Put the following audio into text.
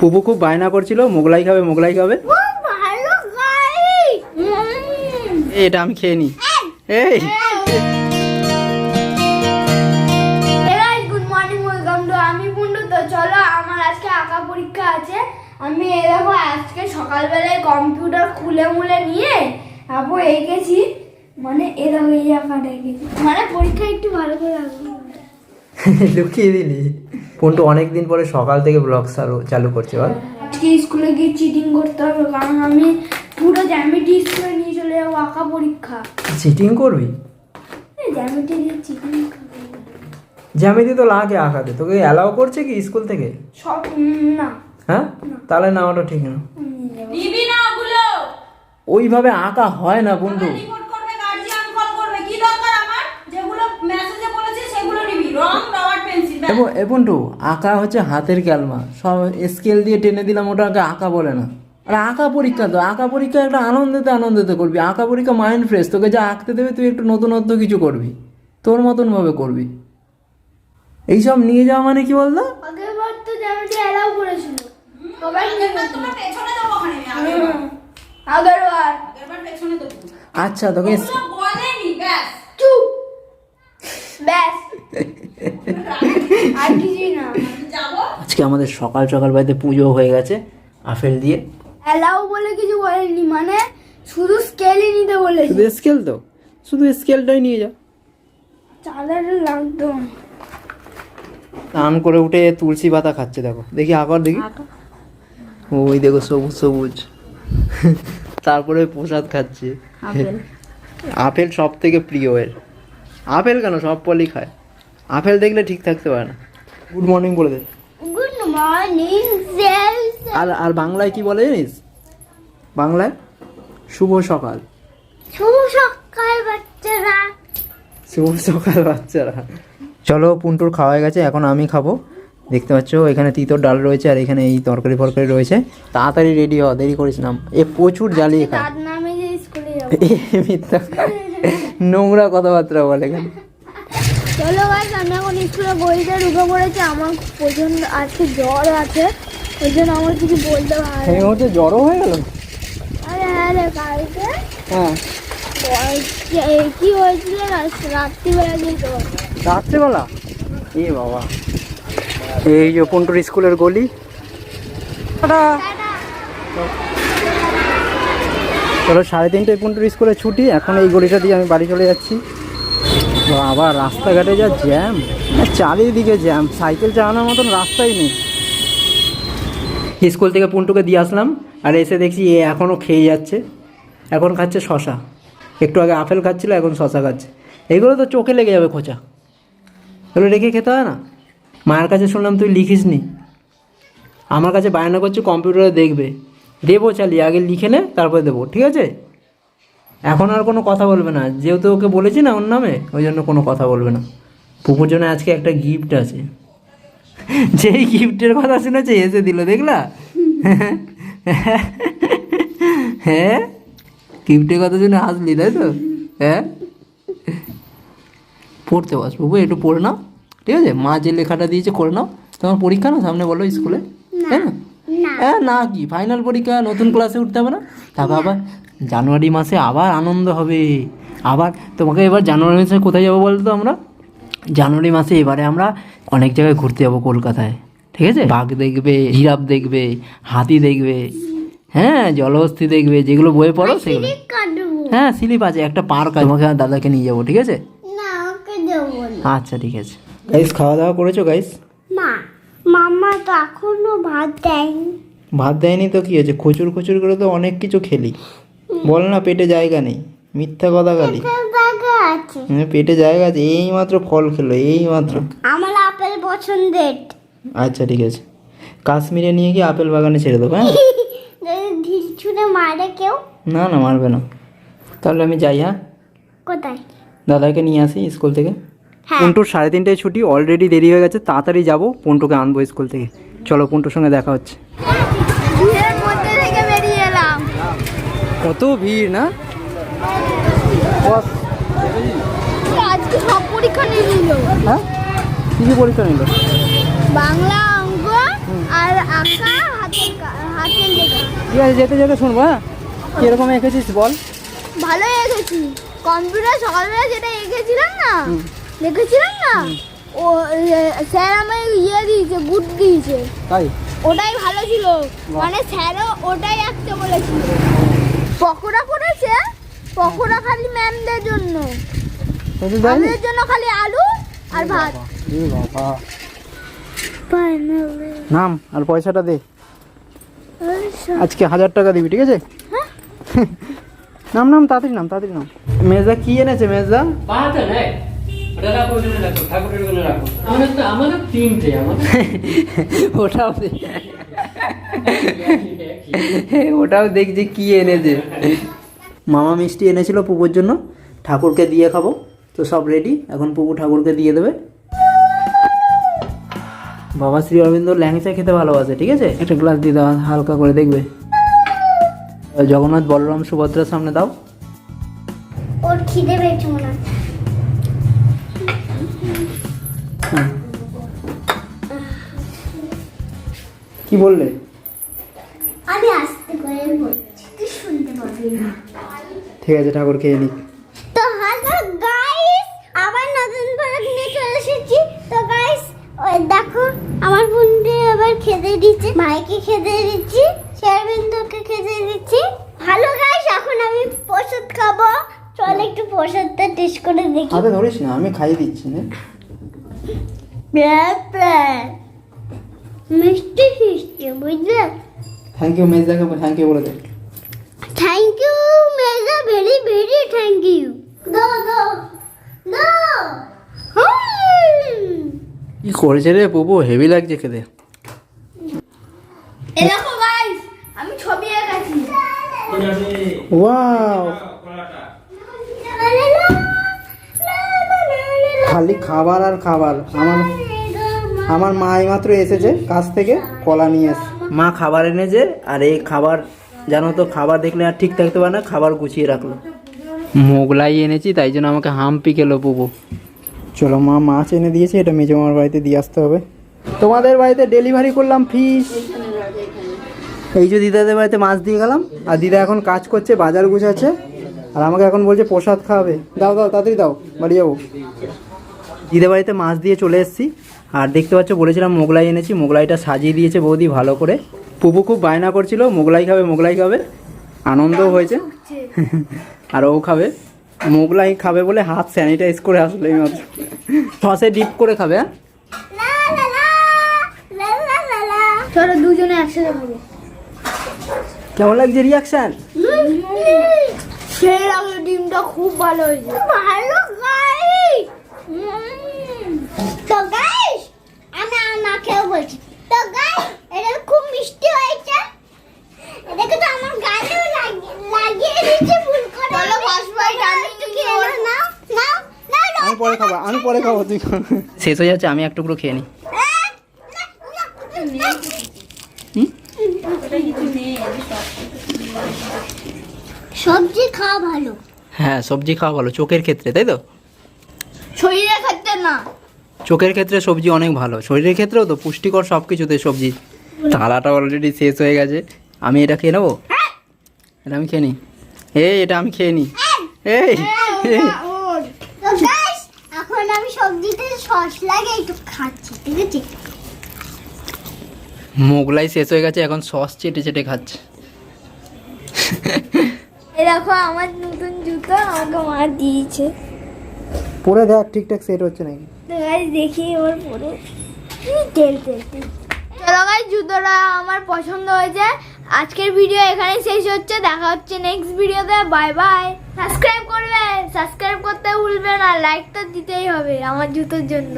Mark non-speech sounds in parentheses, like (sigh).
পুপু খুব বায়না করছিল মোগলাই খাবে মোগলাই খাবে। এটা আমি খেয়ে নি। এই। গুড মর্নিং ওয়েলকাম টু আমি পুন্ডু। তো চলো আমার আজকে আঁকা পরীক্ষা আছে। আমি দেখো আজকে সকালবেলায় কম্পিউটার খুলে মুলে নিয়ে তারপর এঁকেছি। মানে এ দেখো এই আঁকাটা এঁকেছি। মানে পরীক্ষা একটু ভালো করে আঁকবো। (laughs) লুকিয়ে দিলি। পন্টু অনেকদিন পরে সকাল থেকে ব্লগ চালু করছে বল। আজকে স্কুলে গিয়ে চিটিং করতে হবে কারণ আমি পুরো জ্যামিটি স্কুলে নিয়ে চলে যাব আঁকা পরীক্ষা। চিটিং করবি? জ্যামিটি দিয়ে চিটিং জ্যামিতি তো লাগে আঁকাতে তোকে অ্যালাউ করছে কি স্কুল থেকে? সব না। হ্যাঁ? তাহলে না ওটা ঠিক না। উম, না ওগুলো। ওইভাবে আঁকা হয় না বন্ধু রিপোর্ট করবে গার্জিয়ান কল করবে কি দরকার আমার যেগুলো মেসেজে বলেছি সেগুলো নিবি রং রবার পেন্সিল এবং এ বন্ধু আঁকা হচ্ছে হাতের ক্যালমা। সব স্কেল দিয়ে টেনে দিলাম ওটাকে আঁকা বলে না। আর আঁকা পরীক্ষা তো আঁকা পরীক্ষা একটা আনন্দেতে আনন্দেতে করবি। আঁকা পরীক্ষা মাইন্ড ফ্রেশ তোকে যা আঁকতে দেবে তুই একটু নতুনত্ব কিছু করবি। তোর মতন ভাবে করবি। এইসব নিয়ে যাওয়া মানে কি বলতো? আচ্ছা তোকে ব্যাস। আজকে আমাদের সকাল সকাল বাড়িতে পুজো হয়ে গেছে আপেল দিয়ে। অ্যালাউ বলে কিছু বলেনি মানে শুধু স্কেলই নিতে বলেছে। শুধু স্কেল তো শুধু স্কেলটাই নিয়ে যা। চালের লাগতো। স্নান করে উঠে তুলসী পাতা খাচ্ছে দেখো। দেখি আবার দেখি। ওই দেখো সবুজ সবুজ। তারপরে প্রসাদ খাচ্ছে। আপেল। সব থেকে প্রিয় এর। আপেল কেন সব ফলই খায়? আপেল দেখলে ঠিক থাকতে পারে না। গুড মর্নিং বলে দে। গুড মর্নিং আর আর বাংলায় কি বলে জানিস? বাংলায় শুভ সকাল। শুভ সকাল বাচ্চারা। শুভ সকাল বাচ্চারা। চলো পুন্টুর খাওয়া হয়ে গেছে এখন আমি খাব। দেখতে পাচ্ছ এখানে তিতর ডাল রয়েছে আর এখানে এই তরকারি ফরকারি রয়েছে। তাড়াতাড়ি রেডি হ দেরি করিস না। এ প্রচুর জ্বালিয়ে নামে মিথ্যা নোংরা কথাবার্তা বলে এখানে। চলো গাইস আমি এখন স্কুলে বইতে ঢুকে পড়েছি। আমার প্রচণ্ড আজকে জ্বর আছে ওই জন্য আমার কিছু বলতে ভালো এই মুহূর্তে জ্বরও হয়ে গেল? আরে হ্যাঁ রে কালকে? হ্যাঁ। কি- হয়েছিল রাত্রিবেলা যে জ্বর। রাত্রেবেলা? এ বাবা। এই যে পন্টুর স্কুলের গলি। চলো সাড়ে তিনটে পন্টুর স্কুলে ছুটি এখন এই গলিটা দিয়ে আমি বাড়ি চলে যাচ্ছি। বাবা, রাস্তাঘাটে যা জ্যাম। চারিদিকে জ্যাম, সাইকেল চালানোর মতন রাস্তাই নেই। স্কুল থেকে পুন্টুকে দিয়ে আসলাম, আর এসে দেখছি এ এখনও খেয়ে যাচ্ছে। এখন খাচ্ছে শশা। একটু আগে আপেল খাচ্ছিল, এখন শশা খাচ্ছে। এগুলো তো চোখে লেগে যাবে খোঁচা। এগুলো রেখে খেতে হয় না? মায়ের কাছে শুনলাম তুই লিখিস নি। আমার কাছে বায়না করছে, কম্পিউটারে দেখবে। দেবো চালিয়ে, আগে লিখে নে, তারপরে দেবো, ঠিক আছে? এখন আর কোনো কথা বলবে না। যেহেতু ওকে বলেছি না ওর নামে ওই জন্য কোনো কথা বলবে না। পুকুর জন্য আজকে একটা গিফট আছে। (laughs) যেই গিফটের কথা শুনেছে এসে দিল দেখলা? (laughs) হ্যাঁ? গিফটের কথা শুনে হাসলি তাই তো? হ্যাঁ? পড়তে বস বাবু একটু পড়ে নাও। ঠিক আছে? মা যে লেখাটা দিয়েছে করে নাও। তোমার পরীক্ষা না সামনে বলো স্কুলে? তাই না? হ্যাঁ না কি? ফাইনাল পরীক্ষা নতুন ক্লাসে উঠতে হবে না? তারপর আবার জানুয়ারি মাসে আবার আনন্দ হবে। আবার তোমাকে এবার জানুয়ারি মাসে কোথায় যাব বলতো আমরা? জানুয়ারি মাসে এবারে আমরা অনেক জায়গায় ঘুরতে যাব কলকাতায় ঠিক আছে? বাঘ দেখবে জিরাফ দেখবে হাতি দেখবে হ্যাঁ জলহস্তি দেখবে যেগুলো বয়ে পড়ো সেগুলো। হ্যাঁ স্লিপ আছে একটা পার্ক আছে তোমাকে আর দাদাকে নিয়ে যাব ঠিক আছে? আচ্ছা ঠিক আছে। গাইস খাওয়া দাওয়া করেছ গাইস মামা তো এখনও ভাত দেয়নি। ভাত দেয়নি তো কি হয়েছে? খুচুর খুচুর করে তো অনেক কিছু খেলি। বল না পেটে জায়গা নেই। মিথ্যা কথা হ্যাঁ, পেটে জায়গা আছে এই মাত্র ফল খেলো এই মাত্র আমার আপেল পছন্দের। আচ্ছা ঠিক আছে। কাশ্মীরে নিয়ে গিয়ে আপেল বাগানে ছেড়ে দেবো হ্যাঁ? (laughs) ঢিল ছুঁড়ে মারে কেউ? না না মারবে না। তাহলে আমি যাই হ্যাঁ? কোথায়? দাদাকে নিয়ে আসি স্কুল থেকে। হ্যাঁ। পন্টুর সাড়ে তিনটায় ছুটি অলরেডি দেরি হয়ে গেছে তাড়াতাড়ি যাব পন্টুকে আনব স্কুল থেকে। চলো পন্টুর সঙ্গে দেখা হচ্ছে। কত ভিড় না? আজকে সব পরীক্ষা নিল। হ্যাঁ? কী কী পরীক্ষা নিল? বাংলা অঙ্ক ঠিক আছে যেতে যেতে শুনব হ্যাঁ? কীরকম এঁকেছিস বল? ভালো এঁকেছি। কম্পিউটার সকালবেলা যেটা এঁকেছিলাম না না? ও স্যার আমায় ইয়ে দিয়েছে গুড দিয়েছে। তাই? ওটাই ভালো ছিল। মানে স্যারও ওটাই আঁকতে বলেছিল। পকোড়া করেছে? পকোড়া খালি ম্যামদের জন্য। আমাদের জন্য খালি আলু আর ভাত। এ নাম আর পয়সাটা দে। আজকে হাজার টাকা দিবি ঠিক আছে? হ্যাঁ? (laughs) নাম নাম তাড়াতাড়ি নাম তাড়াতাড়ি নাম। মেজদা কি এনেছে মেজদা? পাহাড়টা নেই ওটা রাখো ওখানে রাখো ঠাকুরের ওখানে রাখো। আমাদের তো আমাদের তিনটে আমাদের (laughs) ওটাও দে- (laughs) ওটাও দেখছি কি এনেছে। মামা মিষ্টি এনেছিল পুকুর জন্য, ঠাকুরকে দিয়ে খাব। তো সব রেডি এখন পুকু ঠাকুরকে দিয়ে দেবে। বাবা শ্রী অরবিন্দ ল্যাংচা খেতে ভালোবাসে, ঠিক আছে? একটা গ্লাস দিয়ে দাও, হালকা করে দেখবে। জগন্নাথ বলরাম সুভদ্রার সামনে দাও। ওর খিদে পেয়েছে মনে কি বললে? আমি আস্তে করে বলছি তুই শুনতে পাবি না। ঠিক আছে ঠাকুর খেয়ে নিক। তো হ্যালো গাইস আবার নতুন নিয়ে চলে এসেছি। তো গাইস ওই দেখো আমার ফোনটি আবার খেতে দিচ্ছে ভাইকে খেতে দিচ্ছি শেরবিন্দুকে খেতে দিচ্ছি। ভালো গাইস এখন আমি প্রসাদ খাব। চল একটু প্রসাদটা টেস্ট করে দেখি। হাতে ধরিস না আমি খাইয়ে দিচ্ছি না। ব্যাপার। মিষ্টি ফিষ্টি বুঝলে? থ্যাংক ইউ মেজদাকে থ্যাংক ইউ বলে দে। থ্যাংক ইউ মেজা ভেরি ভেরি থ্যাংক ইউ দো দো দো কি করেছে রে বুবু? হেভি লাগছে খেতে। এ দেখো গাইস আমি ছবি এঁকেছি। ওয়াও খালি খাবার আর খাবার। আমার আমার মা এইমাত্র এসেছে কাছ থেকে কলা নিয়ে এসে। মা খাবার এনেছে আর এই খাবার জানো তো খাবার দেখলে আর ঠিক থাকতে পারে না খাবার গুছিয়ে রাখল। মোগলাই এনেছি তাই জন্য আমাকে হাম্পি খেলো বুবু চলো মা মাছ এনে দিয়েছে এটা মেজো মামার বাড়িতে দিয়ে আসতে হবে। তোমাদের বাড়িতে ডেলিভারি করলাম ফিস এই যে দিদাদের বাড়িতে মাছ দিয়ে গেলাম আর দিদা এখন কাজ করছে বাজার গুছাচ্ছে আর আমাকে এখন বলছে প্রসাদ খাওয়াবে। দাও দাও তাড়াতাড়ি দাও বাড়ি যাব। দিদা বাড়িতে মাছ দিয়ে চলে এসেছি। আর দেখতে পাচ্ছ বলেছিলাম মোগলাই এনেছি মোগলাইটা সাজিয়ে দিয়েছে বৌদি ভালো করে। পুপু খুব বায়না করছিল মোগলাই খাবে মোগলাই খাবে। আনন্দও হয়েছে। (laughs) আর ও খাবে। মোগলাই খাবে বলে হাত স্যানিটাইজ করে আসলো এই মাত্র। সসে ডিপ করে খাবে হ্যাঁ? চলো দুজনে একসাথে খাব। কেমন লাগছে রিয়াকশন সেই লাগল ডিমটা খুব ভালো হয়েছে। ভালো বলছি। তো গাইস এটা খুব মিষ্টি হয়েছে। এটাকে তো আমার গালেও লাগিয়ে দিয়েছে ভুল করে চলো ফার্স্ট বাইট আমি নাও নাও আমি পরে খাব আমি পরে খাব তুই শেষ হয়ে যাচ্ছে আমি এক টুকরো খেয়ে নিই সবজি খাওয়া ভালো। হ্যাঁ সবজি খাওয়া ভালো চোখের ক্ষেত্রে তাই তো? শরীরে খাচ্ছে না। চোখের ক্ষেত্রে সবজি অনেক ভালো শরীরের ক্ষেত্রেও তো পুষ্টিকর সব কিছুতে সবজি। থালাটা অলরেডি শেষ হয়ে গেছে। আমি এটা খেয়ে নেব? এটা আমি খেয়ে নিই এই এটা আমি খেয়ে নিই এই এখন আমি সবজিতে সস লাগিয়ে একটু খাচ্ছি ঠিক আছে? মোগলাই শেষ হয়ে গেছে এখন সস চেটে চেটে খাচ্ছে। দেখো আমার নতুন জুতো আমাকে মার দিয়েছে। পরে দেখ ঠিকঠাক সেট হচ্ছে নাকি। দেখি ওর চলো জুতোটা আমার পছন্দ হয়েছে। আজকের ভিডিও এখানে শেষ হচ্ছে। দেখা হচ্ছে নেক্সট ভিডিওতে বাই বাই সাবস্ক্রাইব করবে সাবস্ক্রাইব করতে ভুলবে না। লাইক তো দিতেই হবে আমার জুতোর জন্য।